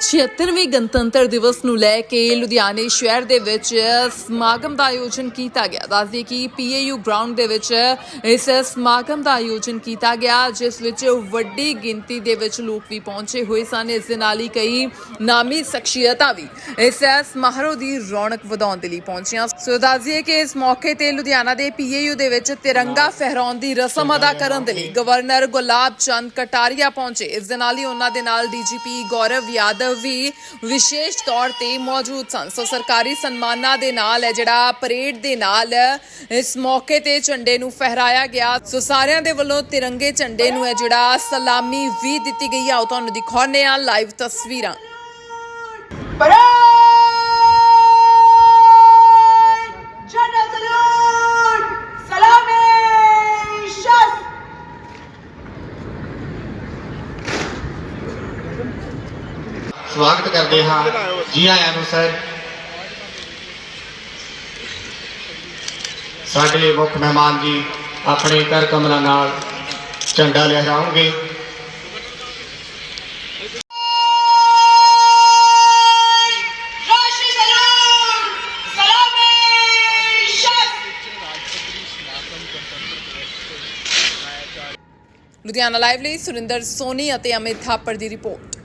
76ਵੇਂ ਗਣਤੰਤਰ ਦਿਵਸ ਨੂੰ ਲੈ ਕੇ ਲੁਧਿਆਣੇ ਸ਼ਹਿਰ ਦੇ ਵਿੱਚ ਸਮਾਗਮ ਦਾ ਆਯੋਜਨ ਕੀਤਾ ਗਿਆ। ਦੱਸਦੇ ਕਿ ਪੀਏਯੂ ਗਰਾਊਂਡ ਦੇ ਵਿੱਚ ਇਸ ਸਮਾਗਮ ਦਾ ਆਯੋਜਨ ਕੀਤਾ ਗਿਆ, ਜਿਸ ਵਿੱਚ ਵੱਡੀ ਗਿਣਤੀ ਦੇ ਵਿੱਚ ਲੋਕ ਵੀ ਪਹੁੰਚੇ ਹੋਏ ਸਨ। ਇਸ ਦੇ ਨਾਲ ਹੀ ਕਈ ਨਾਮੀ ਸ਼ਖਸੀਅਤਾਂ ਵੀ ਇਸ ਸਮਾਰੋਹ ਦੀ ਰੌਣਕ ਵਧਾਉਣ ਦੇ ਲਈ ਪਹੁੰਚੀਆਂ। ਸੋ ਦੱਸਦੀਏ ਕਿ ਇਸ ਮੌਕੇ ਤੇ ਲੁਧਿਆਣਾ ਦੇ ਪੀਏਯੂ ਦੇ ਵਿੱਚ ਤਿਰੰਗਾ ਫਹਿਰਾਉਣ ਦੀ ਰਸਮ ਅਦਾ ਕਰਨ ਦੇ ਲਈ ਗਵਰਨਰ ਗੁਲਾਬ ਚੰਦ ਕਟਾਰੀਆ ਪਹੁੰਚੇ। ਇਸ ਦੇ ਨਾਲ ਹੀ ਉਹਨਾਂ ਦੇ ਨਾਲ ਡੀਜੀਪੀ ਗੌਰਵ ਯਾਦਵ ਵੀ ਵਿਸ਼ੇਸ਼ ਤੌਰ ਤੇ ਮੌਜੂਦ ਸਨ। ਸੋ ਸਰਕਾਰੀ ਸਨਮਾਨਾਂ ਦੇ ਨਾਲ ਹੈ ਜਿਹੜਾ ਪਰੇਡ ਦੇ ਨਾਲ ਇਸ ਮੌਕੇ ਤੇ ਝੰਡੇ ਨੂੰ ਫਹਿਰਾਇਆ ਗਿਆ। ਸੋ ਸਾਰਿਆਂ ਦੇ ਵੱਲੋਂ ਤਿਰੰਗੇ ਝੰਡੇ ਨੂੰ ਹੈ ਜਿਹੜਾ ਸਲਾਮੀ ਵੀ ਦਿੱਤੀ ਗਈ ਆ। ਉਹ ਤੁਹਾਨੂੰ ਦਿਖਾਉਂਦੇ ਆ ਲਾਈਵ ਤਸਵੀਰਾਂ। ਸਵਾਗਤ ਕਰਦੇ ਹਾਂ ਜੀ ਆਇਆਂ ਨੂੰ ਸਰ ਸਾਡੇ ਮੁੱਖ ਮਹਿਮਾਨ ਜੀ ਆਪਣੇ ਕਰ ਕਮਲਾਂ ਨਾਲ ਝੰਡਾ! Shas! ਲੁਧਿਆਣਾ ਲਾਈਵ ਲਈ ਸੁਰਿੰਦਰ ਸੋਨੀ ਅਤੇ ਅਮਿਤ ਥਾਪੜ ਦੀ ਰਿਪੋਰਟ